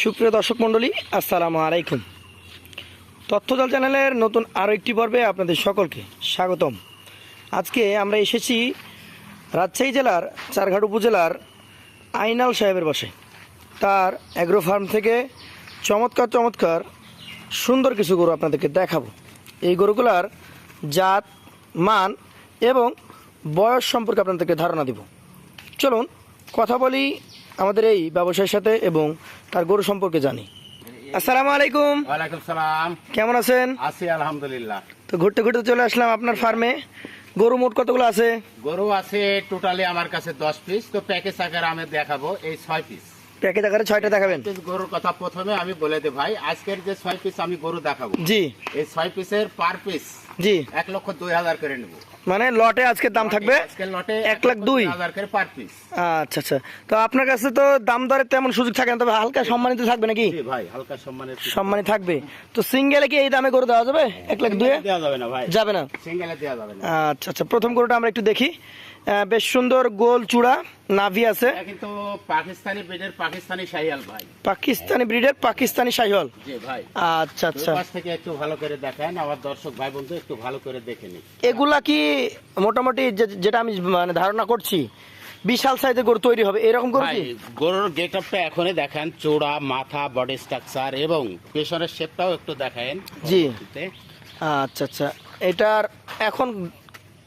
সুপ্রিয় দর্শক মণ্ডলী, আসসালামু আলাইকুম। তথ্যদল চ্যানেলের নতুন আরও একটি পর্বে আপনাদের সকলকে স্বাগতম। আজকে আমরা এসেছি রাজশাহী জেলার চারঘাট উপজেলার আইনাল সাহেবের বসে তার অ্যাগ্রো ফার্ম থেকে চমৎকার চমৎকার, সুন্দর কিছু গরু আপনাদেরকে দেখাবো। এই গরুগুলার জাত, মান এবং বয়স সম্পর্কে আপনাদেরকে ধারণা দিব। চলুন, কথা বলি আমাদের এই ব্যবসায়ের সাথে এবং তার গরু সম্পর্কে জানি। আসসালামু আলাইকুম। ওয়ালাইকুম সালাম। কেমন আছেন? আছি আলহামদুলিল্লাহ। তো ঘুরতে ঘুরতে চলে আসলাম আপনার ফার্মে। গরু মোট কতগুলো আছে? গরু আছে টোটালি আমার কাছে দশ পিস তো প্যাকেজ আকারে আমি দেখাবো এই ছয় পিস প্যাকেজ আকারে ছয়টা দেখাবেন। গরুর কথা প্রথমে আমি বলে দে ভাই আজকের যে ছয় পিস আমি গরু দেখাবো। জি। এই ছয় পিসের পার পিস জি। এক লক্ষ দুই হাজার করে নেব। মানে লটে আজকে দাম থাকবে? এক লাখ দুই? করে আচ্ছা আচ্ছা। তো আপনার কাছে তো দাম দরের তেমন সুযোগ থাকে না তবে হালকা সম্মানিত থাকবে নাকি? ভাই হালকা সম্মানের সম্মানিত থাকবে। তো সিঙ্গেলে কি এই দামে গরু দেওয়া যাবে? এক লাখ দুয়ে যাবে না ভাই। যাবে না? সিঙ্গেলে দেওয়া যাবে না। আচ্ছা আচ্ছা। প্রথম গরুটা আমরা একটু দেখি। বেশ সুন্দর গোল চূড়া নাভি আছে। কিন্তু পাকিস্তানি বেডের পাকিস্তানি শাহিয়াল ভাই। পাকিস্তানি ব্রিডের পাকিস্তানি শাহিওয়াল। জি ভাই। আচ্ছা আচ্ছা। পাশ থেকে একটু ভালো করে দেখেন আমার দর্শক ভাই বন্ধু একটু ভালো করে দেখে এগুলা কি মোটামুটি যেটা আমি মানে ধারণা করছি বিশাল সাইজের গরু তৈরি হবে এরকম গরু কি? গরুর গেট আপটা এখনই দেখেন চূড়া মাথা বডি স্ট্রাকচার এবং পেছনের শেপটাও একটু দেখেন জি। আচ্ছা আচ্ছা। এটার এখন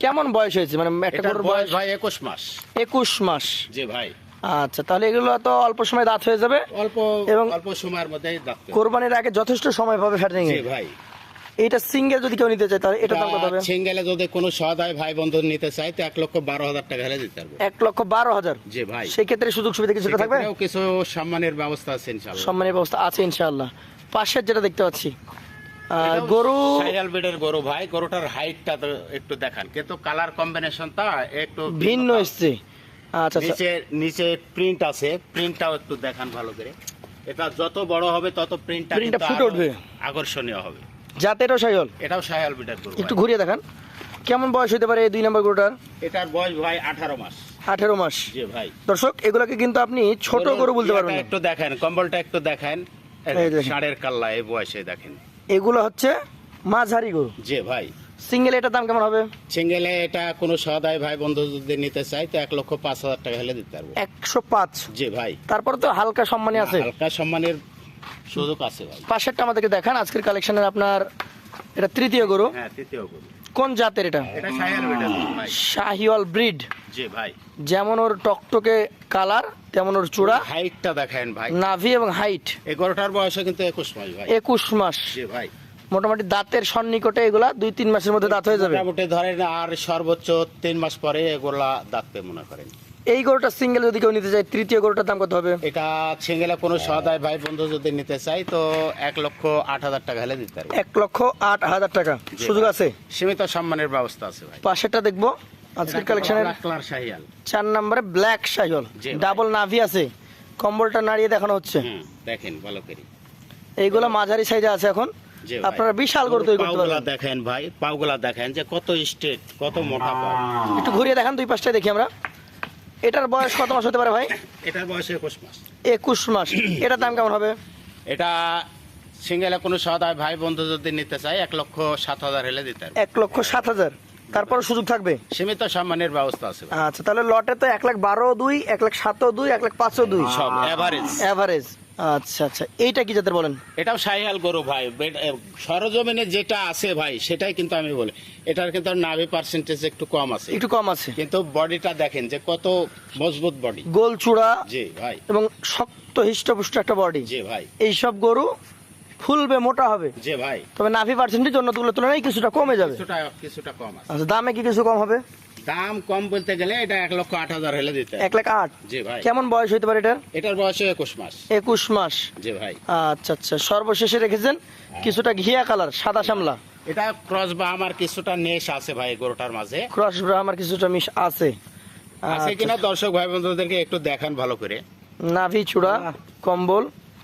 কেমন বয়স হয়েছে? মানে একটা গরুর বয়স ভাই একুশ মাস। একুশ মাস। জি ভাই। আচ্ছা তাহলে এগুলো তো অল্প সময় দাঁত হয়ে যাবে অল্প এবং- অল্প সময়ের মধ্যেই দেখতে কোরবানির আগে যথেষ্ট সময় পাবে ফ্যাটিং জি ভাই। এটা সিঙ্গেল যদি কেউ নিতে চায় তাহলে এটা দাম কত হবে? সিঙ্গেলে যদি কোনো সদায় ভাই বন্ধু নিতে চাই তো এক লক্ষ বারো হাজার টাকা হলে দিতে পারব। এক লক্ষ বারো হাজার? জি ভাই। সেই ক্ষেত্রে সুযোগ সুবিধা থাকবে? কিছু সম্মানের ব্যবস্থা আছে ইনশাল্লাহ সম্মানের ব্যবস্থা আছে ইনশাআল্লাহ। পাশের যেটা দেখতে পাচ্ছি গরু শাহিয়াল বেডের গরু ভাই। গরুটার হাইটটা তো একটু দেখান। কিন্তু কালার কম্বিনেশনটা একটু ভিন্ন এসছে। আচ্ছা আচ্ছা। নিচে নিচে প্রিন্ট আছে। প্রিন্টটাও একটু দেখান ভালো করে। এটা যত বড় হবে তত প্রিন্টটা ফুটে উঠবে। আকর্ষণীয় হবে। জাতেরও সাইল এটাও শায়াল বিটার গরু একটু ঘুরিয়ে দেখান। কেমন বয়স হতে পারে এই দুই নম্বর গরুটার? এটার বয়স ভাই আঠারো মাস। আঠেরো মাস। জি ভাই। দর্শক এগুলাকে কিন্তু আপনি ছোট গরু বলতে পারবেন একটু দেখেন কম্বলটা একটু দেখেন। ষাঁড়ের কাল্লা এই বয়সে দেখেন। এগুলো হচ্ছে মাঝারি গরু। জি ভাই। সিঙ্গেল এটার দাম কেমন হবে? সিঙ্গেলে এটা কোনো সদাই ভাই বন্ধু যদি নিতে চাই তো এক লক্ষ পাঁচ হাজার টাকা হলে দিতে পারব। একশো পাঁচ। জি ভাই। তারপর তো হালকা সম্মানী আছে। হালকা সম্মানের সুযোগ আছে ভাই। পাশেরটা আমাদেরকে দেখান আজকের কালেকশনের আপনার এটা তৃতীয় গরু। হ্যাঁ তৃতীয় গরু। কোন জাতের এটা? শাহিওয়াল ব্রিড জি ভাই। যেমন ওর টকটকে কালার তেমন ওর চূড়া। হাইটটা দেখেন ভাই। নাভি এবং হাইট এই গরুটার বয়স কিন্তু একুশ মাস ভাই। একুশ মাস। জি ভাই। মোটামুটি দাঁতের সন্নিকটে এগুলা দুই তিন মাসের মধ্যে দাঁত হয়ে যাবে। মোটামুটি ধরেন আর সর্বোচ্চ তিন মাস পরে এগুলা দাঁততে মনে করেন। এই গরুটা সিঙ্গেল যদি কেউ নিতে চায় তৃতীয় গরুটার দাম কত হবে? এটা ছিঙ্গেলা কোনো সদায় ভাই বন্ধু যদি নিতে চাই তো এক লক্ষ আট হাজার টাকা হলে দিতে পারব। এক লক্ষ আট হাজার টাকা। সুযোগ আছে? সীমিত সম্মানের ব্যবস্থা আছে ভাই। পাশেরটা দেখব। আজকের কালেকশনের চার নম্বরে ব্ল্যাক শাহিওয়াল ডাবল নাভি আছে। কম্বলটা নাড়িয়ে দেখানো হচ্ছে। দেখেন ভালো করে। এইগুলো মাঝারি সাইজে আছে এখন। আপনারা বিশাল গরু তৈরি করতে পারবেন। দেখেন ভাই পাগুলা দেখেন যে কত স্ট্রেট কত মোটা পা একটু ঘুরিয়ে দেখেন দুই পাশটায় দেখি আমরা। এটার বয়স কত মাস হতে পারে ভাই? এটার বয়স একুশ মাস। একুশ মাস। এটার দাম কেমন হবে? এটা সিঙ্গেলে কোনো সদায় ভাই বন্ধু যদি নিতে চায় এক লক্ষ সাত হাজার হলে দিতে পারব। এক লক্ষ সাত হাজার। তারপর সুযোগ থাকবে? সীমিত সম্মানের ব্যবস্থা আছে আচ্ছা তাহলে লটে তো এক লাখ বারো দুই এক লাখ সাতও দুই এক লাখ পাঁচও দুই। সব এভারেজ অ্যাভারেজ আচ্ছা আচ্ছা। এইটা কি জাতের বলেন? এটাও সাহিয়াল গরু ভাই। সরজমিনে যেটা আছে ভাই সেটাই কিন্তু আমি বলি। এটার কিন্তু নাভি পার্সেন্টেজ একটু কম আছে। একটু কম আছে। কিন্তু বডিটা দেখেন যে কত মজবুত বডি। গোল চূড়া জি ভাই। এবং শক্ত হিষ্টপুষ্ট একটা বডি। জি ভাই। এইসব গরু ফুলবে মোটা হবে। জি ভাই। তবে নাভি পার্সেন্টেজ অন্য তুলনায় তুলনায় কিছুটা কমে যাবে। কিছুটা কিছুটা কম আছে। আচ্ছা দামে কি কিছু কম হবে? দাম কম বলতে গেলে এটা এক লক্ষ আট হাজার হলে দিতে এক লাখ আট? জি ভাই। কেমন বয়স হইতে পারে এটার? এটার বয়স একুশ মাস। একুশ মাস। জি ভাই। আচ্ছা আচ্ছা। সর্বশেষে রেখেছেন কিছুটা ঘিয়া কালার সাদা সামলা এটা ক্রস বা আমার কিছুটা নেশ আছে ভাই গরুটার মাঝে। ক্রস আমার কিছুটা মিশ আছে। আছে আচ্ছা, কিনা দর্শক ভাই বন্ধুদেরকে একটু দেখান ভালো করে। নাভি চূড়া কম্বল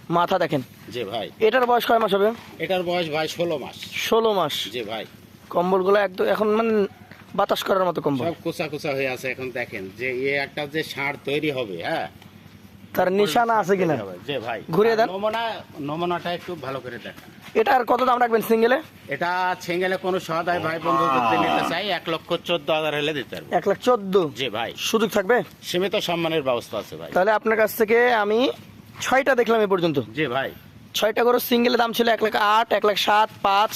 মাথা দেখেন। জি ভাই। এটার বয়স কয় মাস হবে? এটার বয়স ভাই ষোলো মাস। ষোলো মাস। জি ভাই। কম্বলগুলো একদম এখন মানে বাতাস করার মতো কম্বল। সব কুচা কুচা হয়ে আছে এখন দেখেন যে এ একটা যে সার তৈরি হবে হ্যাঁ? তার নিশানা আছে কিনা? যে ভাই ঘুরিয়ে দেন। নমুনা নমুনাটা একটু ভালো করে দেখেন। এটা আর কত দাম রাখবেন সিঙ্গেলে? এটা ছেঙ্গেলে কোনো সহায় ভাই বন্ধু যদি নিতে চাই এক লক্ষ চোদ্দ হাজার হলে দিতে পারব। এক লাখ চোদ্দ? জি ভাই। সুযোগ থাকবে? সীমিত সম্মানের ব্যবস্থা আছে ভাই। তাহলে আপনার কাছ থেকে আমি ছয়টা দেখলাম এ পর্যন্ত। জি ভাই। ছয়টা করে সিঙ্গেলের দাম ছিল এক লাখ আট এক লাখ সাত পাঁচ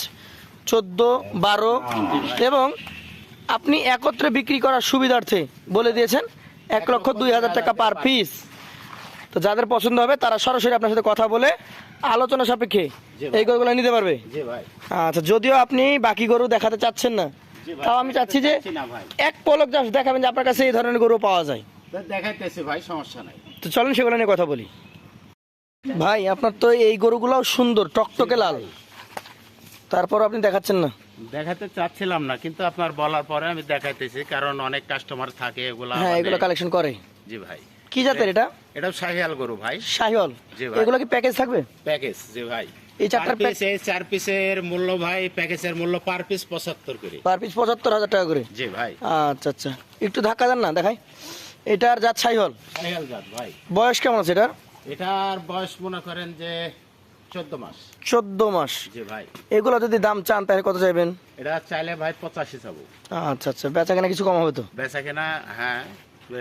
চোদ্দ বারো এবং আপনি একত্রে বিক্রি করার সুবিধার্থে বলে দিয়েছেন এক লক্ষ দুই হাজার টাকা পার পিস তো যাদের পছন্দ হবে তারা সরাসরি আপনার সাথে কথা বলে আলোচনা সাপেক্ষে। এই গরুগুলো নিতে পারবে? আচ্ছা যদিও আপনি বাকি গরু দেখাতে চাচ্ছেন না তাও আমি চাচ্ছি যে এক পলক জাস্ট দেখাবেন যে আপনার কাছে এই ধরনের গরু পাওয়া যায়। তো ভাই সমস্যা নাই। তো চলেন সেগুলো নিয়ে কথা বলি। ভাই আপনার তো এই গরুগুলোও সুন্দর টকটকে লাল। তারপর আপনি দেখাচ্ছেন না। দেখাতে চাচ্ছিলাম না কিন্তু আপনার বলার পরে আমি দেখাইতেছি কারণ অনেক কাস্টমার থাকে এগুলা হ্যাঁ এগুলো কালেকশন করে। জি ভাই। কি জাতের এটা? এটাও শাহিয়াল গরু ভাই। শাহিওয়াল। জি ভাই। এগুলো কি প্যাকেজ থাকবে? প্যাকেজ জি ভাই। এই চারটার চার চার পিসের মূল্য ভাই প্যাকেজের মূল্য পার পিস পঁচাত্তর করে। পার পিস পঁচাত্তর হাজার টাকা করে? জি ভাই। আচ্ছা আচ্ছা। একটু ধাক্কা দেন না দেখাই। এটার জাত শাহিওয়াল? শাহিয়াল জাত ভাই। বয়স কেমন আছে এটার? এটার বয়স মনে করেন যে চোদ্দ মাস। চোদ্দ মাস। জি ভাই। এগুলো যদি দাম চান তাহলে কত চাইবেন? এটা চাইলে ভাই পঁচাশি চাবো। আচ্ছা আচ্ছা। বেচা কেনা কিছু কম হবে তো? বেচা কেনা হ্যাঁ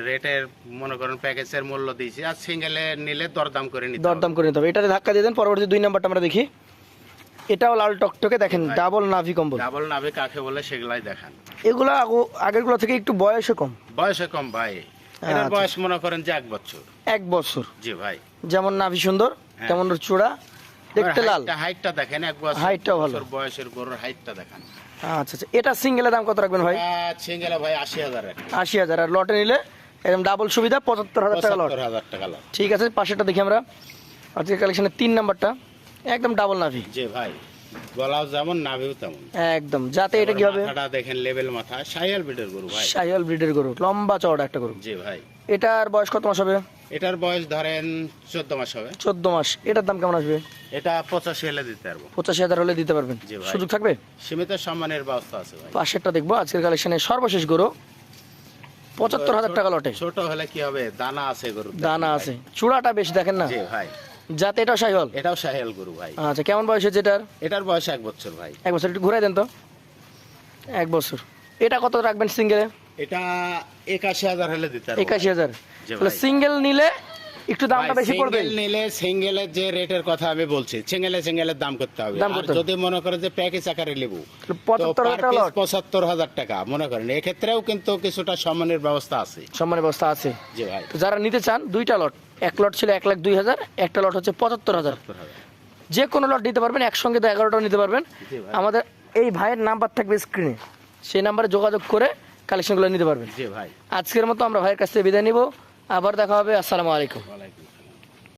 রেটের মনে করেন প্যাকেজের মূল্য দিয়েছি। আর সিঙ্গেলে নিলে দরদাম করে নিতে দরদাম করে নিতে হবে। এটাতে ধাক্কা দিয়ে দেন পরবর্তী দুই নাম্বারটা আমরা দেখি। এটাও লাল টকটকে দেখেন ডাবল নাভি কম্বল। ডাবল নাবে কাকে বলে সেগুলাই দেখান। এগুলো আগেরগুলো থেকে একটু বয়সে কম। বয়সে কম ভাই। এটার আচ্ছা। বয়স মনে করেন যে এক বছর। এক বছর। জি ভাই। যেমন নাভি সুন্দর হ্যাঁ। তেমন চূড়া। দেখতে লাল। হাইটটা- হাইটটা দেখেন এক বছর হাইটটাও ভালো। বয়সের গরুর হাইটটা দেখান। আচ্ছা আচ্ছা। এটা সিঙ্গেলের দাম কত রাখবেন ভাই? সিঙ্গেলে ভাই আশি হাজার আশি হাজার। আর লটে নিলে একদম ডাবল সুবিধা পঁচাত্তর হাজার টাকা লট টাকা ঠিক আছে পাশেরটা দেখি আমরা। আজকের কালেকশনের তিন নাম্বারটা একদম ডাবল নাভি। জি ভাই গলাও যেমন নাভিও তেমন। একদম। যাতে এটা কি হবে মাথাটা দেখেন লেভেল মাথা। সাইয়াল বিটের গরু ভাই। শাহিওয়াল ব্রিডের গরু লম্বা চওড়া একটা গরু। জি ভাই। এটার বয়স কত মাস হবে? এটার বয়স ধরেন চোদ্দ মাস হবে। চোদ্দ মাস। এটার দাম কেমন আসবে? এটা পঁচাশি হলে দিতে পারব। পঁচাশি হাজার হলে দিতে পারবেন। সুযোগ থাকবে? সীমিত সম্মানের ব্যবস্থা আছে ভাই। পাশেরটা দেখব। আজকের কালেকশনে সর্বশেষ গরু। পঁচাত্তর হাজার টাকা লটে। ছোট হলে কি হবে? দানা আছে গরু দানা আছে। চূড়াটা বেশি দেখেন না? জি ভাই। যাতে এটা সাইহল। এটাও সাহেল গরু ভাই। আচ্ছা কেমন বয়স হয়েছে এটার? এটার বয়স এক বছর ভাই। এক বছর। একটু ঘুরাই দেন তো। এক বছর। এটা কত রাখবেন সিঙ্গেলে? এটা একাশি হাজার হলে দিতে পারব। একাশি হাজার। সিঙ্গেল নিলে একটু দামটা বেশি পড়বে। সিঙ্গেল নিলে সিঙ্গেলের যে রেটের কথা আমি বলছি সিঙ্গেলে সিঙ্গেলের দাম করতে হবে। আর যদি মনে করে যে প্যাকেজ আকারে নেব পঁচাত্তর হাজার টাকা মনে করেন। এক্ষেত্রেও কিন্তু কিছুটা সম্মানের ব্যবস্থা আছে। সম্মানের ব্যবস্থা আছে। জি ভাই। তো যারা নিতে চান দুইটা লট এক লট ছিল এক লাখ দুই হাজার একটা লট হচ্ছে পঁচাত্তর হাজার। যে কোনো লট নিতে পারবেন একসঙ্গে তো এগারোটাও নিতে পারবেন। আমাদের এই ভাইয়ের নাম্বার থাকবে স্ক্রিনে সেই নাম্বারে যোগাযোগ করে কালেকশনগুলো নিতে পারবেন। জি ভাই। আজকের মতো আমরা ভাইয়ের কাছ থেকে বিদায় নিব। আবার দেখা হবে আসসালামু আলাইকুম।